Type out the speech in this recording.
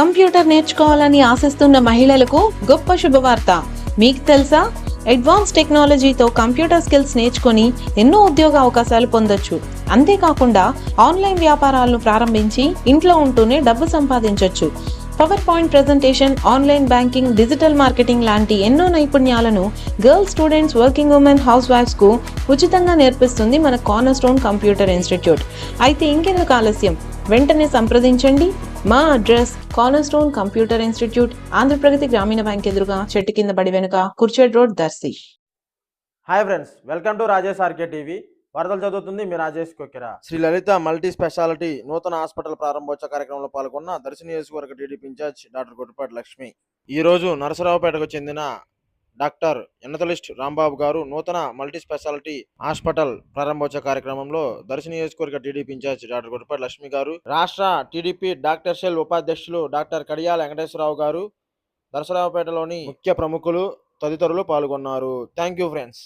Computer నేర్చుకోవాలని ఆశిస్తున్న మహిళలకు గొప్ప శుభవార్త. మీకు తెలుసా? అడ్వాన్స్ టెక్నాలజీతో కంప్యూటర్ స్కిల్స్ నేర్చుకొని ఎన్నో ఉద్యోగ అవకాశాలు పొందొచ్చు. అంతేకాకుండా ఆన్లైన్ వ్యాపారాలను ప్రారంభించి ఇంట్లో ఉంటూనే డబ్బు సంపాదించొచ్చు. Power point presentation online banking digital marketing లాంటి ఎన్నో నైపుణ్యాలను girls students working women house వైఫ్స్కు ఉచితంగా నేర్పిస్తుంది మన కార్నర్ స్టోన్ కంప్యూటర్ ఇన్స్టిట్యూట్ అయితే ఇంకెందుకు ఆలస్యం? వెంటనే సంప్రదించండి. మా address corner stone computer institute Andhra Pragathi Grameena bank ఎదురుగా చెట్టు కింద బడి వెనుక Kurichedu road Darsi. Hi friends welcome to Rajesh RK TV వార్తలు చదువుతుంది మీ రాజేష్ కొక్కిరా. శ్రీ లలిత మల్టీ స్పెషాలిటీ నూతన హాస్పిటల్ ప్రారంభోత్సవ కార్యక్రమంలో పాల్గొన్న దర్శి నియోజకవర్గ TDP incharge doctor Goddapati Lakshmi. ఈ రోజు నరసరావుపేటకు చెందిన డాక్టర్ ఎన్నతలిస్ట్ రాంబాబు గారు నూతన మల్టీ స్పెషాలిటీ హాస్పిటల్ ప్రారంభోత్సవ కార్యక్రమంలో దర్శి నియోజకవర్గ TDP incharge doctor Gudipati Lakshmi garu రాష్ట్ర టీడీపీ డాక్టర్ సెల్ ఉపాధ్యక్షులు డాక్టర్ కడియాల వెంకటేశ్వరరావు గారు దర్శరావుపేటలోని ముఖ్య ప్రముఖులు తదితరులు పాల్గొన్నారు. Thank you friends.